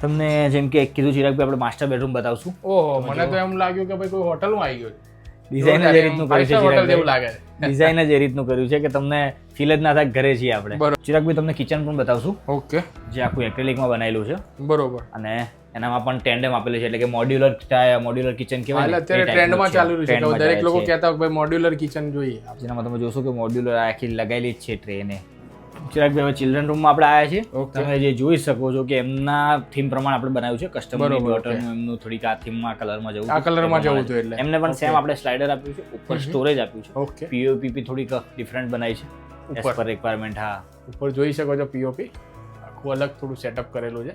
તમને જેમ કે કીધું ચિરાગ ભાઈ આપણે માસ્ટર બેડરૂમ બતાવશું. ઓહો મને તો એમ લાગ્યું કે ભાઈ કોઈ હોટલમાં આવી ગયો. ડિઝાઇન જ એ રીતનું કર્યું છે ચિરાગ જેવું લાગે. ડિઝાઇન જ એ રીતનું કર્યું છે કે તમને ફીલ જ ના થાય ઘરે છીએ આપણે. ચિરાગ ભાઈ તમને કિચન પણ બતાવશું. ઓકે. જે આખું એક્રેલિકમાં બનાવેલું છે. બરોબર. અને એનામાં પણ ટેન્ડમ આપેલું છે એટલે કે મોડ્યુલર મોડ્યુલર કિચન કેવાય અત્યારે ટ્રેન્ડમાં ચાલુ છે. દરેક લોકો કહેતા હોય ભાઈ મોડ્યુલર કિચન જોઈએ. જેનામાં તમે જોશો કે મોડ્યુલર આખી લગાવેલી જ છે ટ્રેને. ચિરાગભાઈ હવે ચિલ્ડ્રન રૂમમાં આપણે આવ્યા છીએ. તમે જે જોઈ શકો છો કે એમના થીમ પ્રમાણે આપણે બનાવ્યું છે કસ્ટમર ડોટરનું એમનું થોડીક આ થીમમાં કલરમાં જવું આ. કલરમાં જવું હતું એટલે. એમને પણ સેમ આપણે સ્લાઇડર આપ્યું છે ઉપર સ્ટોરેજ આપ્યું છે. ઓકે પીઓપીપી થોડીક ડિફરન્ટ બનાવી છે. ઉપર. રિક્વાયરમેન્ટ હા. ઉપર જોઈ શકો છો પીઓપી આખું અલગ થોડું સેટઅપ કરેલું છે.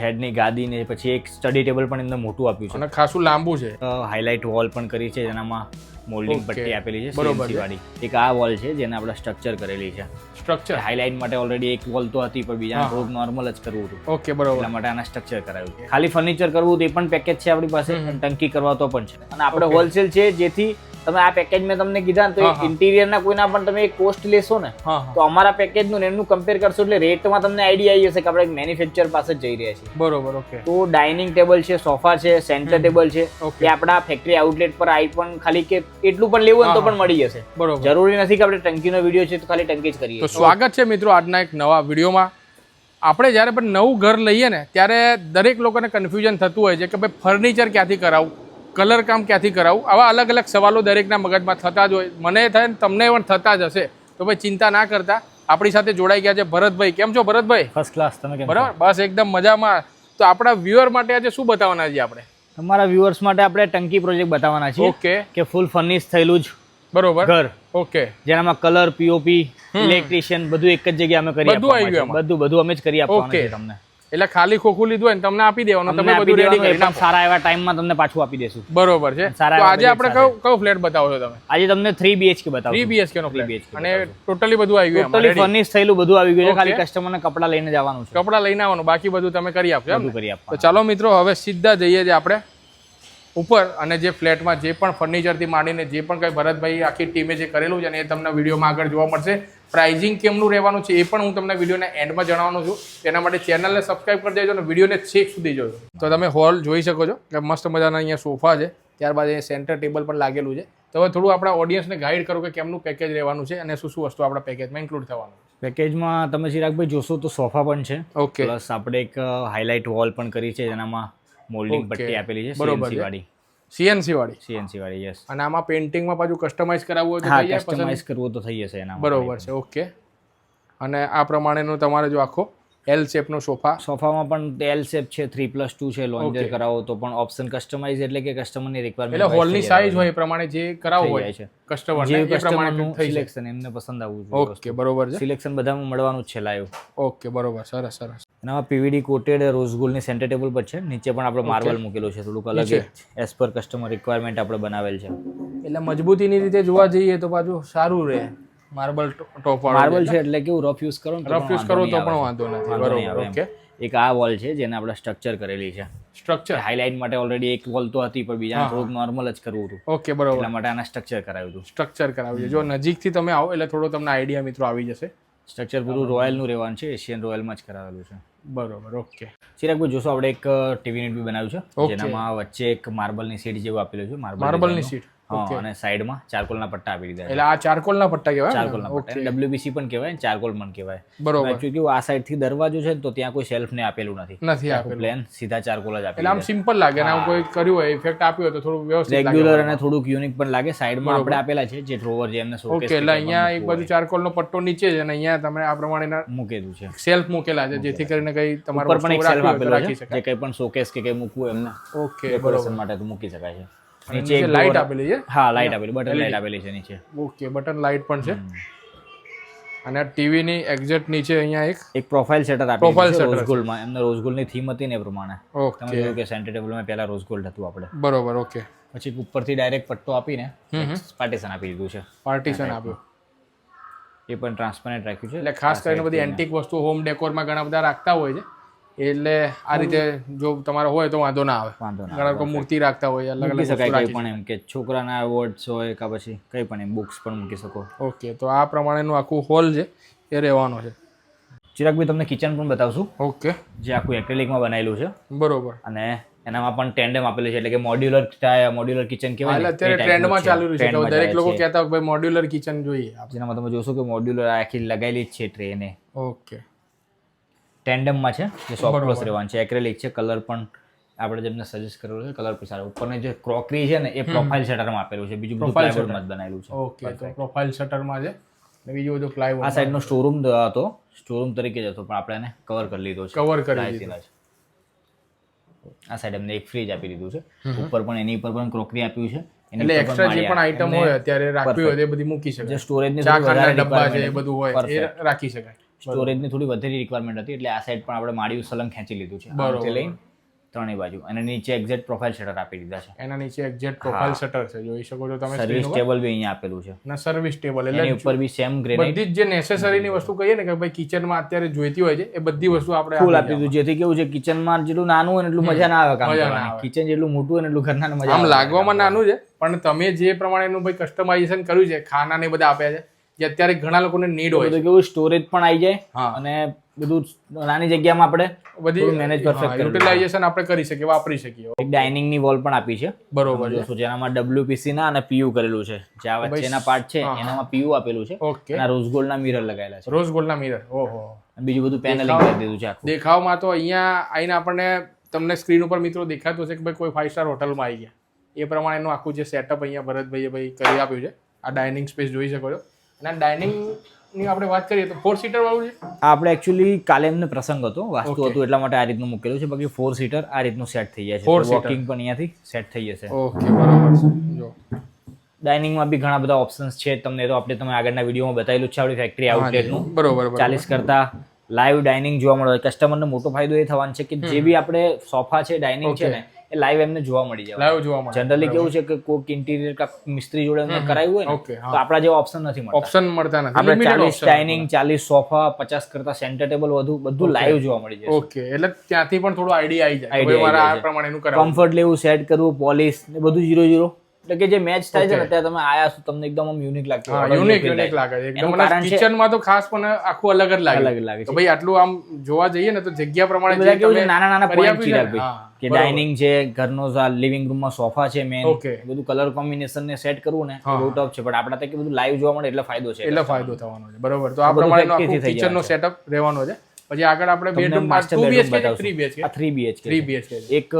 હેડની ગાદી ને પછી એક સ્ટડી ટેબલ પણ એમને મોટું આપ્યું છે. અને ખાસું લાંબુ છે. હાઇલાઇટ વોલ પણ કરી છે જેનામાં મોલ્ડિંગ પટ્ટી આપેલી છે બરોબર વાળી. એક આ વોલ છે જેને આપણે સ્ટ્રક્ચર કરેલી છે. સ્ટ્રક્ચર હાઇલાઇટ માટે ઓલરેડી એક વોલ તો હતી પણ બીજા થોડું નોર્મલ જ કરવું હતું. ઓકે બરોબર. એટલા માટે આના સ્ટ્રક્ચર કરાયું છે. ખાલી ફર્નિચર કરવું તે પણ પેકેજ છે આપણી પાસે ટંકી કરવા તો પણ છે. અને આપણે હોલસેલ છે જેથી તમે આ પેકેજ મેં તમને કીધા ને તો. ઇન્ટિરિયરના કોઈના પણ તમે કોસ્ટ લેશો ને તો અમારા પેકેજનું ને એમનું કમ્પેર કરશો એટલે રેટમાં તમને આઈડિયા આવી જશે કે આપણે મેન્યુફેક્ચર પાસે જઈ રહ્યા છીએ. બરોબર ઓકે તો ડાઇનિંગ ટેબલ છે સોફા છે સેન્ટર ટેબલ છે કે એ આપણા ફેક્ટરી આઉટલેટ પર આવી પણ ખાલી કે એટલું પણ લેવું હોય તો પણ મળી જશે. બરોબર. જરૂરી નથી કે આપણે ટંકીનો વીડિયો છે તો ખાલી ટંકી જ કરીએ. તો સ્વાગત છે મિત્રો આજના એક નવા વિડીયોમાં આપણે જ્યારે પણ નવું ઘર લઈએ ને ત્યારે દરેક લોકોને કન્ફ્યુઝન થતું હોય છે કે ભાઈ ફર્નિચર ક્યાંથી કરાવું? કલર કામ ક્યાંથી કરાવું? આવા અલગ અલગ સવાલો દરેકના મગજમાં થતા જ હોય. મને થાય ને તમને પણ થતા જ હશે. તો ભાઈ ચિંતા ના કરતા. આપણી સાથે જોડાઈ ગયા છે ભરતભાઈ. કેમ છો ભરતભાઈ? ફર્સ્ટ ક્લાસ તમે બરાબર. બસ એકદમ મજામાં. તો આપણા વ્યુઅર માટે આજે શું બતાવવાના છીએ આપણે? તમારા વ્યુઅર્સ માટે આપણે ટંકી પ્રોજેક્ટ બતાવવાના છીએ ઓકે. કે ફૂલ ફર્નિશ થયેલું જ બરોબર. ઘર. ઓકે. જેનામાં કલર પીઓપી ઇલેક્ટ્રિશિયન બધું એક જ જગ્યાએ અમે કરી બધું આવી આપવાનું ગયું બધું બધું અમે જ કરી આપવાનું. છે તમને. એટલે ખાલી ખોખું લીધું હોય ને તમને આપી દેવાનું તમે બધું રેડી કરી નાખો. સારા એવા ટાઈમમાં તમને પાછું આપી દેશું. બરોબર છે. તો આજે આપણે. કયો કયો ફ્લેટ બતાવો છો તમે? આજે તમને થ્રી બીએચકે બતાવો થ્રી બીએચકે નો 3 ફ્લેટ અને ટોટલી બધું આવી ગયું ટોટલી ફર્નિશ થયેલું બધું આવી ગયું છે. ખાલી કસ્ટમર કસ્ટમરને કપડા લઈને જવાનું છે. કપડા લઈને આવવાનું બાકી બધું તમે કરી આપજો બધું કરી કરી તો ચાલો મિત્રો હવે સીધા જઈએ છીએ આપણે ઉપર અને જે ફ્લેટમાં જે પણ ફર્નિચરથી માંડીને જે પણ કંઈ ભરતભાઈ આખી ટીમે જે કરેલું છે ને એ તમને વિડીયોમાં આગળ જોવા મળશે. પ્રાઇઝિંગ કેમનું રહેવાનું છે એ પણ હું તમને વિડીયોના એન્ડમાં જણાવવાનું છું. તેના માટે ચેનલને સબસ્ક્રાઇબ કરી દેજો અને વિડીયોને છેક સુધી જોજો. તો તમે હોલ જોઈ શકો છો કે મસ્ત મજાના અહીંયા સોફા છે. ત્યારબાદ અહીંયા સેન્ટર ટેબલ પણ લાગેલું છે. તો હવે થોડું આપણા ઓડિયન્સને ગાઈડ કરો કે કેમનું પેકેજ રહેવાનું છે અને શું શું વસ્તુ આપણા પેકેજમાં ઇન્ક્લુડ થવાનું પેકેજમાં તમે ચિરાગભાઈ જોશો તો સોફા પણ છે. ઓકે પ્લસ આપણે એક હાઇલાઇટ વોલ પણ કરી છે જેનામાં મોલ્ડિંગ પટ્ટી આપેલી છે બરોબર વાળી. સીએનસી વાળી? સીએનસી વાળી યસ અને આમાં પેઇન્ટિંગમાં પાછું કસ્ટમાઇઝ કરાવવું હોય તો થઈ જાય કસ્ટમાઇઝ કરવું તો થઈ જશે એના બરોબર છે ઓકે. અને આ પ્રમાણેનું તમારે જો આખો એલ શેપનો સોફા? સોફામાં પણ એલ શેપ છે થ્રી પ્લસ ટુ છે લોન્જર કરાવો તો પણ ઓપ્શન કસ્ટમાઇઝ એટલે કે કસ્ટમરની એટલે રિક્વાયરમેન્ટ હોલની સાઇઝ હોય એ પ્રમાણે જે કરાવવું હોય છે. કસ્ટમર જે પ્રમાણે સિલેક્શન એમને પસંદ આવવું જોઈએ ઓકે બરોબર છે. સિલેક્શન બધામાં મળવાનું જ છે લાઈવ ઓકે બરોબર સરસ સરસ. એનામાં પીવીડી કોટેડ રોઝ ગોલ્ડની સેન્ટર ટેબલ પર છે. નીચે પણ આપણે માર્બલ મૂકેલું છે. થોડુંક અલગ એઝ પર કસ્ટમર રિક્વાયરમેન્ટ આપણે બનાવેલ છે. એટલે મજબૂતીની રીતે જોવા જઈએ તો પાછું સારું રહે. માર્બલ ટોપ માર્બલ છે. એટલે કેવું રફ યુઝ કરો રફ યુઝ કરો તો પણ વાંધો નથી. બરોબર ઓકે એક આ વોલ છે જેને આપણે સ્ટ્રક્ચર કરેલી છે. સ્ટ્રક્ચર હાઇલાઇટ માટે ઓલરેડી એક વોલ તો હતી પણ બીજા થોડુંક નોર્મલ જ કરવું હતું. ઓકે બરોબર. એટલા માટે આના સ્ટ્રક્ચર કરાવ્યું હતું. સ્ટ્રક્ચર કરાવ્યું. છે જો નજીકથી તમે આવો એટલે થોડો તમને આઈડિયા મિત્રો આવી જશે. સ્ટ્રક્ચર પૂરું રોયલનું રહેવાનું છે એશિયન રોયલમાં જ કરાવેલું છે. બરોબર ઓકે. ચિરાગભાઈ જોશો આપણે એક ટીવી યુનિટ બી બનાવ્યું છે. જેનામાં વચ્ચે એક માર્બલની સીટ જેવું આપેલું છે માર્બલની સીટ હા અને સાઈડમાં ચારકોલના પટ્ટા આપી દીધા એટલે આ ચારકોલના પટ્ટા કહેવાય? ચારકોલના પટ્ટા. ડબ્લ્યુબીસી પણ કહેવાય ચારકોલ પણ કહેવાય. બરોબર. એકચ્યુઅલી આ સાઈડથી દરવાજો છે તો ત્યાં કોઈ સેલ્ફ ને આપેલું નથી. નથી આપેલું. પ્લેન સીધા ચારકોલ જ એટલે આપેલું આમ સિમ્પલ લાગે અને આમ કોઈ કર્યું હોય ઇફેક્ટ આપ્યો હોય તો થોડું વ્યવસ્થિત લાગે રેગ્યુલર અને થોડુંક યુનિક પણ લાગે. સાઈડમાં આપણે આપેલા છે જે ડ્રોવર જે એમને ઓકે શોકેસ એટલે અહીંયા એક બાજુ ચારકોલનો પટ્ટો નીચે છે અને અહીંયા તમે આ પ્રમાણેના મૂકેલું છે. સેલ્ફ મૂકેલા છે જેથી કરીને કઈ તમારું પણ એક સેલ્ફ આપેલો છે જે કંઈ પણ શોકેસ કે કંઈ મૂકવું એમને ઓકે ડેકોરેશન માટે તો મૂકી શકાય છે. નીચે લાઇટ આપેલી છે? હા લાઇટ આપેલી બટન લાઇટ આપેલી છે નીચે. ઓકે બટન લાઇટ પણ છે. અને ટીવી ની એક્ઝેક્ટ નીચે અહીંયા એક એક પ્રોફાઇલ સેટર આપેલું પ્રોફાઇલ સેટર રોઝગોલ્ડમાં. એમને રોઝગોલ્ડની થીમ હતી ને એ પ્રમાણે. તમે ઓકે જોયું કે સેન્ટર ટેબલમાં પહેલા રોઝગોલ્ડ હતું આપણે. બરોબર ઓકે પછી ઉપરથી ડાયરેક્ટ પટ્ટો આપીને પાર્ટીશન આપી દીધું છે. પાર્ટીશન આપ્યું. એ પણ ટ્રાન્સપરન્ટ રાખ્યું છે. એટલે ખાસ કરીને બધી એન્ટિક વસ્તુ હોમ ડેકોરમાં ઘણા બધા રાખતા હોય છે. એટલે આ રીતે જો તમારે હોય તો વાંધો ના આવે. વાંધો ના ઘણા લોકો મૂર્તિ રાખતા હોય અલગ અલગ શકાય કંઈ પણ એમ કે છોકરાના એવોર્ડ્સ હોય કે પછી કંઈ પણ એમ બુક્સ પણ મૂકી શકો. ઓકે તો આ પ્રમાણેનું આખું હોલ છે એ રહેવાનો છે. ચિરાગભાઈ તમને કિચન પણ બતાવશું. ઓકે જે આખું એક્રેલિકમાં બનાવેલું છે. બરોબર. અને એનામાં પણ ટેન્ડમ આપેલું છે એટલે કે મોડ્યુલર મોડ્યુલર કિચન કેવાય કહેવાય અત્યારે ટ્રેન્ડમાં. ચાલુ છે દરેક લોકો કહેતા હોય ભાઈ મોડ્યુલર કિચન જોઈએ. જેનામાં તમે જોશો કે મોડ્યુલર આખી લગાવેલી જ છે ટ્રેને ઓકે ટેન્ડમમાં છે જે સોફ્ટ ક્લોઝ રહેવાનું છે. એક્રેલિક છે કલર પણ આપણે જેમને સજેસ્ટ કરેલું છે કલર પણ સારો. ઉપરની જે ક્રોકરી છે ને એ પ્રોફાઇલ શટરમાં આપેલું છે. બીજું પ્રોફાઇલ શટરમાં જ બનાવેલું છે. ઓકે તો પ્રોફાઇલ શટરમાં છે. ને બીજું બધું આ પ્લાયવુડ સાઈડનો સ્ટોરૂમ હતો. સ્ટોરૂમ તરીકે જ હતો પણ આપણે એને કવર કરી લીધો છે. કવર કરી Ply છે આ સાઈડ અમને એક ફ્રીજ આપી દીધું છે. ઉપર પણ એની ઉપર પણ ક્રોકરી આપ્યું છે. એટલે એક્સ્ટ્રા જે પણ આઈટમ હોય અત્યારે રાખવી હોય એ બધી મૂકી જે શકાય સ્ટોરેજની ચા ડબ્બા છે એ બધું હોય એ રાખી શકાય. સ્ટોરેજની થોડી વધારે રિક્વાયરમેન્ટ હતી એટલે આ સાઈડ પણ આપણે માળિયું સલંગ ખેંચી લીધું છે. બરોબર. લઈને ત્રણેય બાજુ. અને નીચે એક્ઝેક્ટ પ્રોફાઇલ શટર આપી દીધા છે. એના નીચે એક્ઝેક્ટ પ્રોફાઇલ શટર છે. જોઈ શકો છો તમે સર્વિસ ટેબલ બી અહીંયા આપેલું છે. ના સર્વિસ ટેબલ એની એટલે ઉપર બી સેમ ગ્રેનાઇટ બધી જે નેસેસરીની વસ્તુ કહીએ ને કે ભાઈ કિચનમાં અત્યારે જોઈતી હોય છે એ બધી વસ્તુ આપણે ફૂલ આપી આપી દીધું. જેથી કેવું છે કિચનમાં જેટલું નાનું હોય ને એટલું મજા ના આવે કામ કરવાની. કિચન જેટલું મોટું હોય ને એટલું ઘરના મજા આમ લાગવામાં નાનું છે પણ તમે જે પ્રમાણેનું ભાઈ કસ્ટમાઇઝેશન કર્યું છે ખાના ને બધા આપ્યા છે જે અત્યારે ઘણા લોકોને નીડ હોય કેવું સ્ટોરેજ પણ આવી જાય અને બધું નાની જગ્યામાં આપણે બધી મેનેજ પરફેક્ટ યુટિલાઇઝેશન આપણે કરી શકીએ વાપરી શકીએ. એક ડાઇનિંગની વોલ પણ આપી છે. બરોબર છે. જેનામાં ડબ્લ્યુપીસી ના અને પીયુ કરેલું છે. જે આ વચ્ચેના પાર્ટ છે એનામાં પીયુ આપેલું છે. ઓકે. અને રોઝ ગોલ્ડ ના મિરર લગાવેલા છે. રોઝ ગોલ્ડના મિરર ઓહો. અને બીજું બધું પેનલિંગ કરી દીધું છે આખું. દેખાવમાં તો અહીંયા આવીને આપણને તમને સ્ક્રીન ઉપર મિત્રો દેખાતું હશે કે ભાઈ કોઈ ફાઇવ સ્ટાર હોટલમાં આવી ગયા. એ પ્રમાણેનું આખું જે સેટઅપ અહીંયા ભરતભાઈએ ભાઈ કરી આપ્યું છે. આ ડાઇનિંગ સ્પેસ જોઈ શકો છો. અને ડાઇનિંગની આપણે વાત કરીએ તો ફોર સીટર વાળું છે? આપણે એકચ્યુઅલી કાલે એમને પ્રસંગ હતો વાસ્તુ હતું એટલા માટે આ રીતનું મૂકેલું છે. બાકી ફોર સીટર આ રીતનું સેટ થઈ જાય છે. વોકિંગ પણ અહીંયાથી સેટ થઈ જશે. ઓકે બરાબર છે. જો. ડાઇનિંગમાં બી ઘણા બધા ઓપ્શન્સ છે. તમને તો આપણે તમે આગળના વિડીયોમાં બતાવેલું છે આપણી ફેક્ટરી આઉટલેટનું બરોબર ચાલીસ કરતા લાઈવ ડાઇનિંગ જોવા મળે. કસ્ટમરનો મોટો ફાયદો એ થવાનો છે કે જે બી આપણે સોફા છે ડાઇનિંગ છે ને એ લાઈવ એમને જોવા મળી જાય લાઈવ જોવા મળે. જનરલી કેવું છે કે કોઈક ઇન્ટિરિયર કા મિસ્ત્રી જોડે એમને કરાવ્યું હોય ને તો આપણા જેવા ઓપ્શન નથી મળતા. ઓપ્શન મળતા નથી. આપણે ચાલીસ ડાઇનિંગ ચાલીસ સોફા પચાસ કરતા સેન્ટર ટેબલ વધુ બધું લાઈવ જોવા મળી જાય ઓકે એટલે ત્યાંથી પણ થોડો આઈડિયા આવી જાય. મારે આ પ્રમાણે એનું કમ્ફર્ટ લેવું સેટ કરવું પોલિશ ને બધું જીરો જીરો એટલે કે જે મેચ થાય છે ને ત્યાં તમે આયા છો તમને એકદમ આમ યુનિક લાગતું હા યુનિક યુનિક લાગે છે. એકદમ કિચનમાં તો ખાસ પણ આખું અલગ જ લાગે અલગ લાગે તો છે ભાઈ આટલું આમ જોવા જઈએ ને તો જગ્યા પ્રમાણે જે કેવું નાના નાના પોઈન્ટ છે કે ડાઇનિંગ છે ઘરનો લિવિંગ રૂમમાં સોફા છે મેન. બધું કલર કોમ્બિનેશન ને સેટ કરવું ને બહુ ટફ છે. પણ આપણે કે બધું લાઈવ જોવા મળે એટલે ફાયદો છે. એટલે ફાયદો થવાનો છે. બરોબર. તો આ પ્રમાણે કિચન નો સેટઅપ રહેવાનો છે. પછી આગળ આપણે bedroom master bedroom. Three BHK three BHK three BHK એક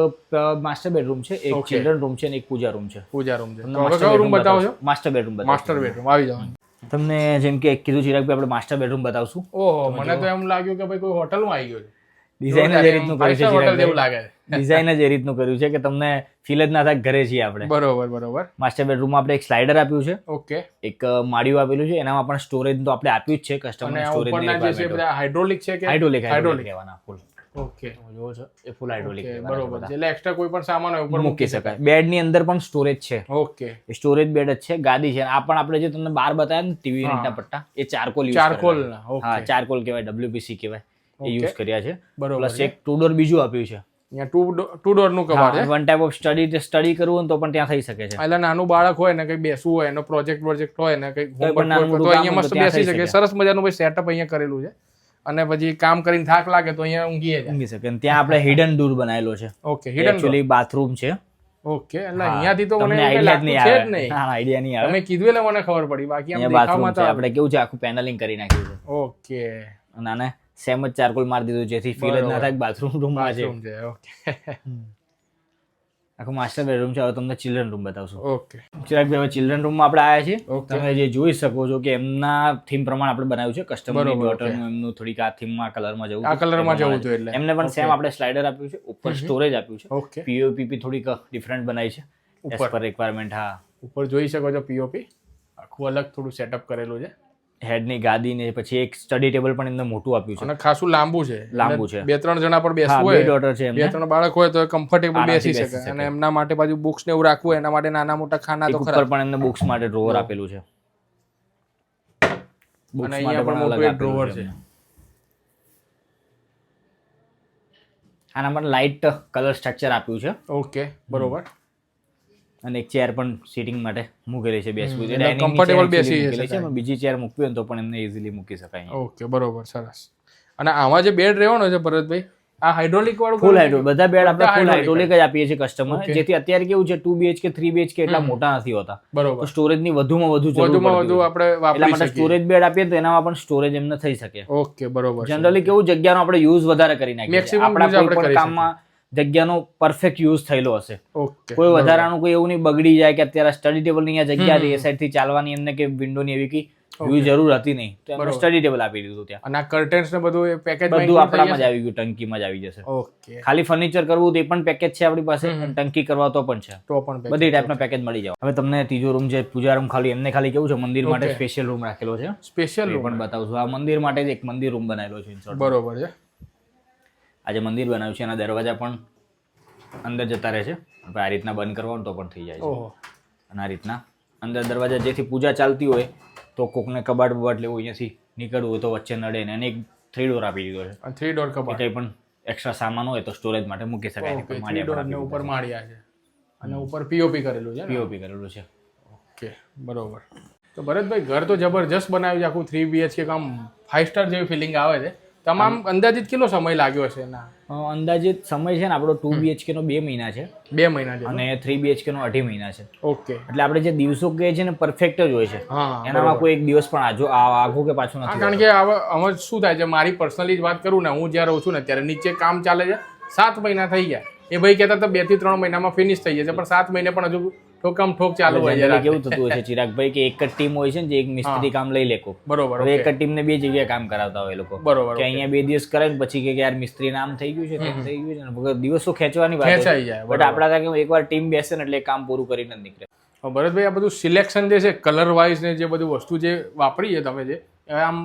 માસ્ટર બેડરૂમ છે એક ચિલ્ડ્રન રૂમ છે અને એક પૂજા રૂમ છે. પૂજા રૂમ છે. માસ્ટર હવે કયો રૂમ બતાવો છો? માસ્ટર બેડરૂમ માસ્ટર બેડરૂમ આવી જાવ તમને જેમ કે કીધું ચિરાગભાઈ આપણે માસ્ટર બેડરૂમ બતાવશું. ઓહો મને તો એમ લાગ્યું કે ભાઈ કોઈ હોટલમાં આવી ગયો છે. ડિઝાઇન જ એ રીતનું કર્યું છે હોટલ જેવું લાગે છે. ડિઝાઇન જ એ રીતનું કર્યું છે કે તમને ફીલ જ ના થાય ઘરે છીએ આપણે. બરોબર બરોબર. માસ્ટર બેડરૂમમાં આપણે એક સ્લાઇડર આપ્યું છે. ઓકે. એક અ, માળિયું આપેલું છે. એનામાં પણ સ્ટોરેજ તો આપણે આપ્યું જ છે કસ્ટમર સ્ટોરેજ હાઇડ્રોલિક છે કે હાઇડ્રોલિક હાઇડ્રોલિક કહેવાના ફૂલ ઓકે. જોવો છો એ ફૂલ હાઇડ્રોલિક બરોબર. એટલે એક્સ્ટ્રા કોઈ પણ સામાન હોય ઉપર મૂકી શકાય. બેડની અંદર પણ સ્ટોરેજ છે. ઓકે. સ્ટોરેજ બેડ જ છે ગાદી છે. આ પણ આપણે જે તમને બાર બતાવ્યા ને ટીવી યુનિટના પટ્ટા એ ચારકોલ ચારકોલ હા ચારકોલ કહેવાય ડબ્લ્યુપીસી કહેવાય. એ યુઝ કર્યા છે. પ્લસ એક ટુ ડોર બીજું આપ્યું છે. અહીંયા ટુ ડોરનું કબાટ છે. One type of study study કરવું હોય તો પણ ત્યાં થઈ શકે છે. એટલે નાનું બાળક હોય ને કઈ બેસવું હોય એનો પ્રોજેક્ટ પ્રોજેક્ટ હોય ને કઈ તો અહીંયા મસ્ત બેસી શકે. સરસ મજાનું ભાઈ સેટઅપ અહીંયા કરેલું છે. અને પછી કામ કરીને થાક લાગે તો અહીંયા ઊંઘી ઊંઘી શકે. ત્યાં આપણે હિડન ડોર બનાવેલો છે. ઓકે હિડન એકચ્યુઅલી બાથરૂમ છે. ઓકે એટલે અહીંયાથી તો મને આઈડિયા નહીં આવે. નહીં. હા આઈડિયા નહીં આવે. તમે કીધું એટલે મને ખબર પડી. બાકી આમ દેખાવમાં તો આપણે કેવું છે? આખું પેનલિંગ કરી નાખ્યું છે. ઓકે અને આને સેમ જ ચારકોલ મારી દીધું જેથી ફીલ જ ના થાય બાથરૂમ રૂમમાં છે. ઓકે માસ્ટર બેડરૂમ છે હવે તમને ચિલ્ડ્રન રૂમ બતાવશું. ઓકે ચિરાગ ભાઈ ચિલ્ડ્રન રૂમમાં આપણે આવ્યા છીએ. તમે જે જોઈ શકો છો કે એમના થીમ પ્રમાણે આપણે બનાવ્યું છે કસ્ટમર ડોટરનું એમનું થોડીક આ થીમમાં કલરમાં જવું આ. કલરમાં જવું. હતું એટલે. એમને પણ સેમ આપણે સ્લાઇડર આપ્યું છે ઉપર સ્ટોરેજ આપ્યું છે. ઓકે પીઓપીપી થોડીક ડિફરન્ટ બનાવી છે ઉપર. પર રિક્વાયરમેન્ટ હા. ઉપર જોઈ શકો છો પીઓપી આખું અલગ થોડું સેટઅપ કરેલું છે. હેડની ગાદી ને પછી એક સ્ટડી ટેબલ પણ એમને મોટું આપ્યું છે. અને ખાસું લાંબુ છે. લાંબુ છે. બે ત્રણ જણા પર બેસવું હોય ડોટર છે બે ત્રણ બાળક હોય તો કમ્ફર્ટેબલ બેસી શકે. અને એમના માટે બાજુ બુક્સ ને એવું રાખવું એના માટે નાના મોટા ખાના તો ખરા. પણ એમને બુક્સ માટે ડ્રોવર આપેલું છે. અને અહીંયા પણ પણ મોટું એક ડ્રોવર છે. આના પણ લાઇટ કલર સ્ટ્રક્ચર આપ્યું છે. ઓકે બરોબર. અને એક ચેર પણ સીટિંગ માટે મૂકેલી છે બેસવું છે એટલે actually બેસી છે. બીજી ચેર મૂકવી હોય તો પણ એમને ઇઝીલી મૂકી શકાય ઓકે બરોબર સરસ. અને આમાં જે બેડ રહેવાનો છે ભરતભાઈ આ હાઇડ્રોલિક વાળું ફૂલ હાઇડ્રોલિક બધા બેડ આપણે ફૂલ હાઇડ્રોલિક જ આપીએ છીએ કસ્ટમર જેથી અત્યારે કેવું છે ટુ બીએચકે થ્રી બીએચકે એટલા મોટા નથી હોતા. બરોબર. સ્ટોરેજની વધુમાં વધુ જરૂર વધુમાં વધુ આપણે વાપરી શકીએ. સ્ટોરેજ બેડ આપીએ તો એનામાં પણ સ્ટોરેજ એમને થઈ શકે. ઓકે બરોબર જનરલી કેવું જગ્યાનો આપણે યુઝ વધારે કરી નાખીએ. આપણા કોઈ પણ કામમાં જગ્યાનો પરફેક્ટ યુઝ થયેલો હશે. કોઈ વધારાનું કોઈ એવું નહીં બગડી જાય કે અત્યારે સ્ટડી ટેબલની જગ્યા હતી એ સાઈડથી ચાલવાની એમને કે વિન્ડો ની એવી કઈ વ્યૂ જરૂર હતી નહીં. તો એમને સ્ટડી ટેબલ આપી દીધું ત્યાં. અને કર્ટન્સ ને બધું એ પેકેજ બધું આપણામાં જ આવી ગયું ટંકીમાં જ આવી જશે. ઓકે ખાલી ફર્નિચર કરવું તે પણ પેકેજ છે આપણી પાસે ટંકી કરવા તો પણ છે. તો પણ બધી ટાઈપના પેકેજ મળી જાવ હવે તમને ત્રીજો રૂમ છે પૂજા રૂમ ખાલી એમને ખાલી કેવું છે મંદિર માટે સ્પેશિયલ રૂમ રાખેલો છે. સ્પેશિયલ રૂમ પણ બતાવું છું. આ મંદિર માટે જ એક મંદિર રૂમ બનાવેલો છે બરોબર છે. આ જે મંદિર બનાવ્યું છે એના દરવાજા પણ અંદર જતા રહે છે. આ રીતના બંધ કરવાનું તો પણ થઈ જાય છે. અને આ રીતના અંદર દરવાજા જેથી પૂજા ચાલતી હોય તો કોકને કબાટ બબાટ લેવું અહીંયાથી નીકળવું હોય તો વચ્ચે નડે ને એને એક થ્રી ડોર આપી દીધો છે. થ્રી ડોર કબાટ. કંઈ પણ એક્સ્ટ્રા સામાન હોય તો સ્ટોરેજ માટે મૂકી શકાય થ્રી માળિયા ડોર ને ઉપર માળિયા છે. અને ઉપર પીઓપી કરેલું છે પીઓપી કરેલું છે. ઓકે બરોબર. તો ભરતભાઈ ઘર તો જબરજસ્ત બનાવ્યું છે આખું થ્રી બીએચકે કામ ફાઈવ સ્ટાર જેવી ફિલિંગ આવે છે. તમામ અંદાજિત કેટલો સમય લાગ્યો હશે એના? અંદાજિત સમય છે ને આપણો ટુ બીએચકે નો બે મહિના છે. બે મહિના છે. અને થ્રી બીએચકે નો અઢી મહિના છે. ઓકે. એટલે આપણે જે દિવસો કહે છે ને પરફેક્ટ જ હોય છે. એનામાં કોઈ એક દિવસ પણ આજો આઘું કે પાછું નથી કારણ કે હવે હવે શું થાય છે મારી પર્સનલી જ વાત કરું ને હું જ્યાં રહું છું ને ત્યારે નીચે કામ ચાલે છે. સાત મહિના થઈ ગયા. એ ભાઈ કહેતા હતા બેથી ત્રણ મહિનામાં ફિનિશ થઈ જશે પણ સાત મહિને પણ હજુ ઠોકમ ઠોક ચાલુ હોય છે કેવું થતું હોય છે ચિરાગભાઈ કે એક જ ટીમ હોય છે ને જે એક મિસ્ત્રી કામ લઈ લેકો બરોબર એક જ ટીમને બે જગ્યાએ કામ કરાવતા હોય લોકો. બરોબર કે અહીંયા બે દિવસ કરે ને પછી કે યાર મિસ્ત્રી નામ થઈ ગયું છે તેમ થઈ ગયું છે ને વગર દિવસો ખેંચવાની વાત ખેંચાઈ જાય બટ આપણા ત્યાં કેવું એકવાર ટીમ બેસે ને એટલે કામ પૂરું કરીને જ નીકળે. ભરતભાઈ આ બધું સિલેક્શન જે છે કલર વાઇઝ ને જે બધું વસ્તુ જે વાપરી છે તમે જે આમ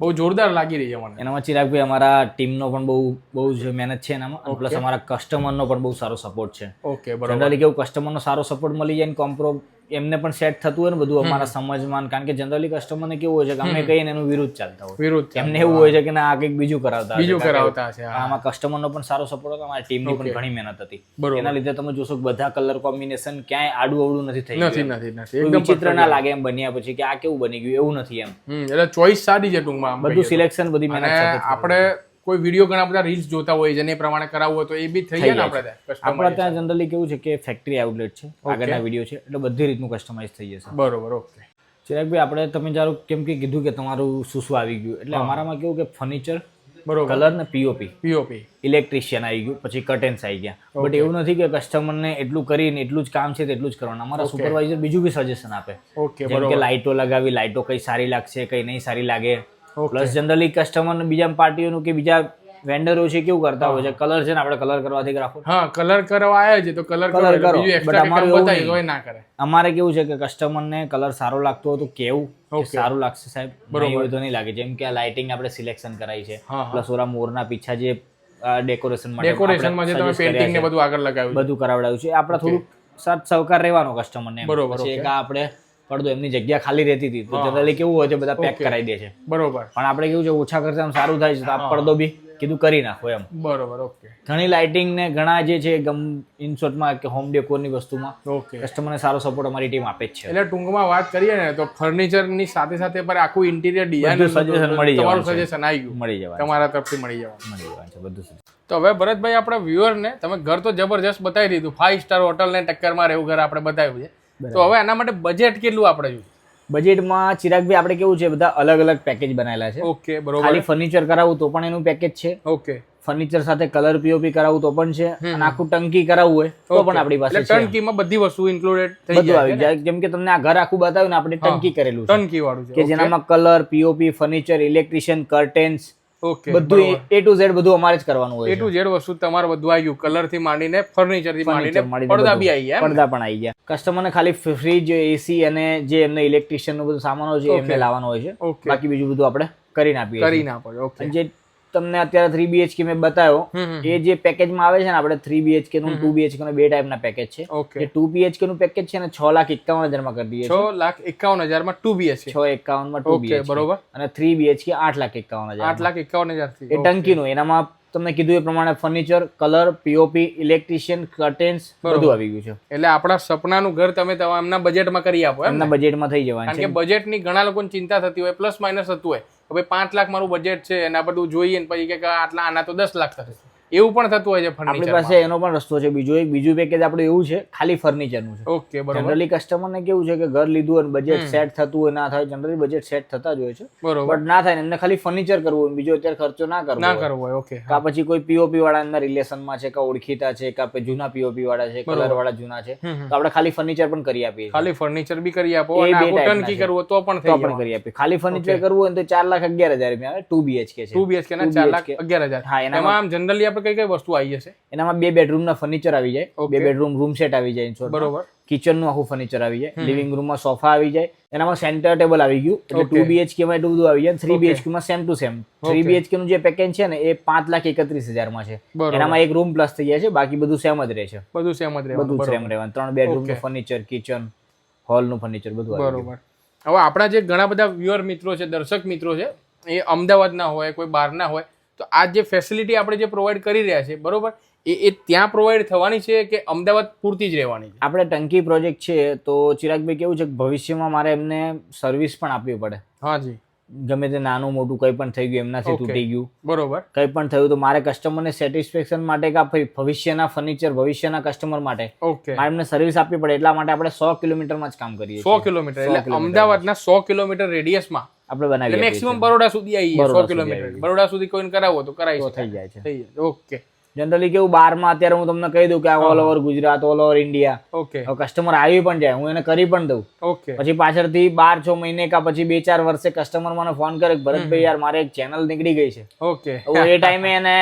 બહુ જોરદાર લાગી રહી છે મને. એનામાં ચિરાગભાઈ અમારા ટીમનો પણ બહુ બહુ જ મહેનત છે એનામાં. પ્લસ અમારા કસ્ટમરનો પણ બહુ સારો સપોર્ટ છે. ઓકે બરાબર. જનરલી કેવું કસ્ટમરનો સારો સપોર્ટ મળી જાય ને કોમ્પ્રો એમને પણ સેટ થતું હોય ને બધું અમારા સમજમાં કારણ કે જનરલી કસ્ટમરને કેવું હોય છે કે અમે કહીને એનું વિરુદ્ધ ચાલતા હોય. વિરુદ્ધ એમને એવું હોય. છે કે ના આ કંઈક બીજું કરાવતા બીજું. કરાવતા છે આમાં કસ્ટમરનો પણ સારો સપોર્ટ હતો અમારી ટીમની પણ ઘણી મહેનત હતી. એના લીધે તમે જોશો કે બધા કલર કોમ્બિનેશન ક્યાંય આડું અવડું નથી થઈ નથી નથી નથી. એકદમ વિચિત્ર ના લાગે એમ બન્યા પછી કે આ કેવું બની ગયું એવું નથી એમ. એટલે ચોઈસ સારી છે ટૂંકમાં બધું સિલેક્શન બધી મહેનત આપણે કોઈ વીડિયો ઘણા બધા રીલ્સ જોતા હોય છે એ પ્રમાણે કરાવવું હોય તો એ બી થઈ જાય ને આપણે ત્યાં ત્યાં જનરલી કેવું છે કે ફેક્ટરી આઉટલેટ છે આગળના વીડિયો છે એટલે બધી રીતનું કસ્ટમાઇઝ થઈ જશે. બરોબર ઓકે ચિરાગભાઈ આપણે તમે જારું કેમ કે કીધું કે તમારું શું શું આવી ગયું એટલે અમારામાં કેવું કે ફર્નિચર બરોબર. કલર ને પીઓપી પીઓપી ઇલેક્ટ્રિશિયન આવી ગયું પછી કર્ટેન્સ આવી ગયા. બટ એવું નથી કે કસ્ટમરને એટલું કરીને એટલું જ કામ છે તેટલું જ કરવાનું. અમારા સુપરવાઇઝર બીજું બી સજેશન આપે. ઓકે લાઇટો લગાવી લાઇટો કઈ સારી લાગશે કઈ નહીં સારી લાગે. પ્લસ જનરલી કસ્ટમર બીજા પાર્ટીઓનું કે બીજા વેન્ડરો છે કેવું કરતા હોય છે? કલર છે ને આપણે કલર કરવાથી રાખો. હા કલર કરવા આવ્યો છે તો કલર કલર કરો. બટ અમારું એવું ના કરે. અમારે કેવું છે કે કસ્ટમરને કલર સારો લાગતો હોય તો કેવું? સારું લાગશે સાહેબ? બરોબર. તો નહીં લાગે. જેમ કે આ લાઇટિંગ આપણે સિલેક્શન કરાઈ છે. પ્લસ ઓરા મોરના પીછા જે ડેકોરેશન માટે ડેકોરેશનમાં જે તમે પેઇન્ટિંગ ને બધું આગળ લગાવ્યું બધું કરાવડાવ્યું છે. આપણે થોડુંક સાથ સહકાર રહેવાનો કસ્ટમરને. બરોબર, પછી કે આપણે પડદો એમની જગ્યા ખાલી રહેતી હતી. તો જનરલી કેવું હોય છે બધા પેક કરાવી દે છે. બરોબર. પણ આપણે કેવું છે ઓછા ખર્ચામાં સારું થાય છે તો આ પડદો બી કીધું કરી નાખો એમ. બરોબર ઓકે ઘણી લાઇટિંગ ને ઘણા જે છે ગમ ઇનશોર્ટમાં કે હોમ ડેકોરની વસ્તુમાં ઓકે કસ્ટમરને સારો સપોર્ટ અમારી ટીમ આપે જ છે. એટલે ટૂંકમાં વાત કરીએ ને તો ફર્નિચરની સાથે સાથે પર આખું ઇન્ટિરિયર ડિઝાઇન સજેશન મળી જવાનું તમારું સજેશન આવી ગયું. મળી જવાનું તમારા તરફથી મળી જવાનું મળી જવાનું છે બધું. તો હવે ભરતભાઈ આપણા વ્યુઅરને તમે ઘર તો જબરજસ્ત બતાવી દીધું. ફાઈવ સ્ટાર હોટલને ટક્કરમાં રહેવું ઘર આપણે બતાવ્યું છે. તો હવે એના માટે બજેટ કેટલું આપણે જોઈએ? બજેટમાં ચિરાગભાઈ આપણે કેવું છે બધા અલગ અલગ પેકેજ બનાવેલા છે. ઓકે બરોબર. ખાલી ફર્નિચર કરાવવું તો પણ એનું પેકેજ છે. ઓકે. ફર્નિચર સાથે કલર પીઓપી કરાવવું તો પણ છે. અને આખું ટંકી કરાવવું હોય તો પણ આપણી પાસે છે. ટર્નકીમાં બધી વસ્તુ ઇન્ક્લુડેડ થઈ બધું આવી જાય. જેમ કે તમને આ ઘર આખું બતાવ્યું ને આપણે ટંકી કરેલું છે. ટર્નકી વાળું છે. કે જેનામાં colour POP furniture electrician curtains okay બધું એ ટુ ઝેડ બધું અમારે જ કરવાનું હોય એ ટુ ઝેડ વસ્તુ તમારે બધું આવી ગયું. કલરથી માંડીને ફર્નિચરથી માંડીને પડદા બી આવી ગયા પડદા પણ આવી ગયા. કસ્ટમરને ખાલી ફ્રીજ એસી અને જે એમને ઇલેક્ટ્રિશિયનનું બધું સામાન હોય છે એમને લાવવાનું હોય છે. બાકી બીજું બધું આપણે કરીને આપીએ કરીને પડે ઓકે જે તમને અત્યારે થ્રી બીએચકે મેં બતાવ્યો. એ જે પેકેજમાં આવે છે ને આપણે થ્રી બીએચકે નું ટુ બીએચકે નું બે ટાઈપના પેકેજ છે. ઓકે જે ટુ બીએચકે નું પેકેજ છે ને છ લાખ એકાવન હજારમાં કરી દઈએ છ લાખ એકાવન હજારમાં ટુ બીએચકે છ એકાવનમાં ટુ બીએચકે બરોબર. અને થ્રી બીએચકે આઠ લાખ એકાવન હજાર આઠ લાખ એકાવન હજાર એ એ ટંકીનું એનામાં તમને કીધું એ પ્રમાણે furniture colour POP electrician curtains બધું આવી ગયું છે. એટલે આપણા સપનાનું ઘર તમે એમના બજેટમાં કરી આપો એમ એમના બજેટમાં થઈ જવાનું કારણ કે બજેટની ઘણા લોકોને ચિંતા થતી હોય પ્લસ માઇનસ થતું હોય ભાઈ પાંચ લાખ મારું બજેટ છે એના બધું જોઈએ ને પછી કે આટલા આના તો દસ લાખ થશે. એવું પણ થતું હોય છે આપણી પાસે એનો પણ રસ્તો છે. બીજો એક બીજું પેકેજ આપણું એવું છે ખાલી ફર્નિચરનું છે. ઓકે બરાબર. જનરલી કસ્ટમરને કેવું છે કે ઘર લીધું અને બજેટ સેટ થતું હોય ના થાય જનરલી બજેટ સેટ થતા જ હોય છે. બટ ના થાય એમને ખાલી ફર્નિચર કરવું હોય બીજો અત્યારે ખર્ચો ના કરવો ના કરવો હોય ઓકે કા પછી કોઈ પીઓપી વાળા એમના રિલેશનમાં છે કા ઓળખીતા છે કા પછી જૂના પીઓપી વાળા છે કલર વાળા જૂના છે તો આપણે ખાલી ફર્નિચર પણ કરી આપીએ ખાલી ફર્નિચર બી કરી આપો અને બે આખું type ટર્નકી ના કરવું તો પણ થઈ પણ કરી આપીએ. ખાલી ફર્નિચર કરવું હોય તો ચાર લાખ અગિયાર હજાર રૂપિયા આવે ટુ બીએચકે છે. 2 બીએચકે ના ચાર લાખ અગિયાર હજાર. હા, એનામાં- એમાં આમ જનરલી આપણે કઈ કઈ વસ્તુ આવી જશે? એનામાં બે બેડરૂમ ના ફર્નિચર આવી જાય. બે બેડરૂમ રૂમ સેટ આવી જાય બરોબર. કિચનનું આખું ફર્નિચર આવી જાય. લિવિંગ રૂમમાં સોફા આવી જાય. એનામાં સેન્ટર ટેબલ આવી ગયું. એટલે ટુ બીએચકે માં એટલું બધું આવી જાય થ્રી બીએચકે માં same to same three BHK નું જે પેકેજ છે ને એ પાંચ લાખ એકત્રીસ હજારમાં છે. એનામાં એક રૂમ પ્લસ થઈ જાય છે. બાકી બધું સેમ જ રહે છે. બધું સેમ જ બધું સેમ રહેવાનું. ત્રણ બેડરૂમનું ફર્નિચર કિચન હોલનું ફર્નિચર બધું બરોબર. હવે આપણા જે ઘણા બધા વ્યુઅર મિત્રો છે દર્શક મિત્રો છે એ અમદાવાદના હોય કોઈ બહારના હોય તો આ જે ફેસિલિટી આપણે જે પ્રોવાઈડ કરી રહ્યા છે બરોબર? એ એ ત્યાં પ્રોવાઈડ થવાની છે કે અમદાવાદ પૂરતી જ રહેવાની છે? આપણે ટંકી પ્રોજેક્ટ છે તો ચિરાગભાઈ કેવું છે કે ભવિષ્યમાં મારે એમને સર્વિસ પણ આપવી પડે. હા જી. ગમે તે નાનું મોટું કંઈ પણ થઈ ગયું એમનાથી તૂટી ગયું. બરોબર. કંઈ પણ થયું તો મારે કસ્ટમરને સેટિસ્ફેક્શન માટે કે ભાઈ ભવિષ્યના ફર્નિચર ભવિષ્યના કસ્ટમર માટે ઓકે મારે એમને સર્વિસ આપવી પડે એટલા માટે આપણે સો કિલોમીટરમાં જ કામ કરીએ સો કિલોમીટર. એટલે અમદાવાદના સો કિલોમીટર રેડિયસમાં આપણે બનાવી મેક્સિમમ બરોડા સુધી આવી સો કિલોમીટર. બરોડા સુધી કોઈને કરાવો તો કરાવી થઈ જાય છે. થઈ જાય. ઓકે જનરલી કેવું બારમાં અત્યારે હું તમને કહી દઉં કે all over Gujarat all over India okay customer આવી પણ જાય હું એને કરી પણ દઉં. ઓકે પછી પાછળથી બાર છ મહિને કા પછી બે ચાર વર્ષે કસ્ટમર મને ફોન કરે ભરતભાઈ યાર મારે એક ચેનલ નીકળી ગઈ છે. ઓકે હું એ ટાઈમે એને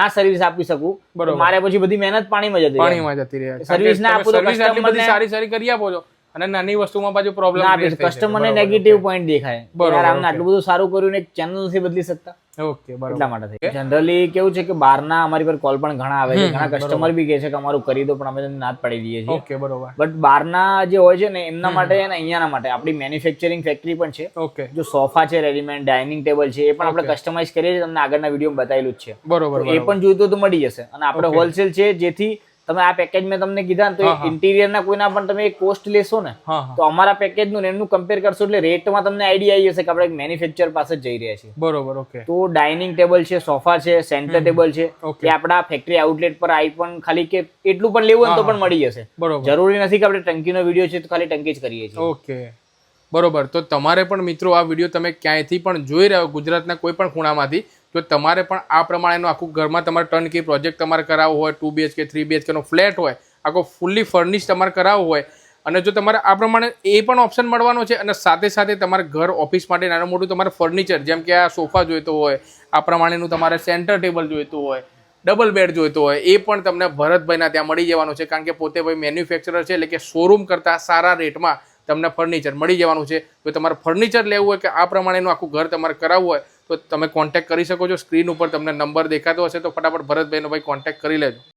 ના સર્વિસ આપી શકું બરોબર. મારે પછી બધી મહેનત પાણીમાં જતી. પાણીમાં જતી રહે. સર્વિસ ના આપું તો customer સારી સારી કરી આપો છો. અને નાની વસ્તુમાં પાછું પ્રોબ્લેમ ના આપી કસ્ટમરને નેગેટિવ પોઈન્ટ દેખાય. બરાબર આમને આટલું બધું સારું કર્યું ને ચેનલ નથી બદલી શકતા. ઓકે બરાબર. એટલા માટે થઈ જનરલી કેવું છે કે બહારના અમારી પર કોલ પણ ઘણા આવે છે. ઘણા કસ્ટમર બી કહે છે કે અમારું કરી દો પણ અમે તમને ના જ પાડી દઈએ છીએ. ઓકે બરાબર. બટ બહારના જે હોય છે ને એમના માટે અને અહીંયાના માટે આપણી મેન્યુફેક્ચરિંગ ફેક્ટરી પણ છે. ઓકે જો સોફા છે રેડીમેડ ડાઇનિંગ ટેબલ છે એ પણ આપણે કસ્ટમાઇઝ કરીએ છીએ. તમને આગળના વિડીયોમાં બતાવેલું જ છે. બરોબર એ પણ જોઈતું તો મળી જશે. અને આપણે હોલસેલ છે જેથી તમે આ પેકેજ મેં તમને કીધા ને તો ઇન્ટિરિયર ના કોઈના પણ તમે કોસ્ટ લેશો ને તો અમારા પેકેજનું એમનું કમ્પેર કરશો એટલે રેટમાં તમને આઈડિયા આવી જશે કે આપણે મેન્યુફેક્ચર પાસે જ જઈ રહ્યા છીએ. બરોબર ઓકે તો ડાઇનિંગ ટેબલ છે સોફા છે સેન્ટર ટેબલ છે. એ આપણા ફેક્ટરી આઉટલેટ પર આવી પણ ખાલી કે એટલું પણ લેવું હોય તો પણ મળી જશે. બરોબર. જરૂરી નથી કે આપણે ટંકીનો વીડિયો છે તો ખાલી ટંકી જ કરીએ છીએ. ઓકે. બરોબર. તો તમારે પણ મિત્રો આ વીડિયો તમે ક્યાંયથી પણ જોઈ રહ્યો ગુજરાતના કોઈ પણ ખૂણામાંથી તો તમારે પણ આ પ્રમાણેનું આખું ઘરમાં તમારે ટર્ન કે પ્રોજેક્ટ તમારે કરાવવો હોય ટુ બીએચકે થ્રી બીએચકેનો ફ્લેટ હોય, આખો ફૂલ્લી ફર્નિશ તમારે કરાવવો હોય. અને જો તમારે આ પ્રમાણે એ પણ ઓપ્શન મળવાનો છે અને સાથે સાથે તમારે ઘર ઓફિસ માટે નાનું મોટું તમારે ફર્નિચર જેમ કે આ સોફા જોઈતો હોય, આ પ્રમાણેનું તમારે સેન્ટર ટેબલ જોઈતું હોય ડબલ બેડ જોઈતો હોય, એ પણ તમને ભરતભાઈના ત્યાં મળી જવાનું છે. કારણ કે પોતે ભાઈ મેન્યુફેક્ચરર છે, એટલે કે શોરૂમ કરતાં સારા રેટમાં તમને ફર્નિચર મળી જવાનું છે. તો તમારે ફર્નિચર લેવું હોય કે આ પ્રમાણેનું આખું ઘર તમારે કરાવવું હોય તો તમે કોન્ટેક્ટ કરી શકો છો. સ્ક્રીન ઉપર તમને નંબર દેખાતો હશે તો ફટાફટ ભરતભાઈનો ભાઈ કોન્ટેક્ટ કરી લેજો.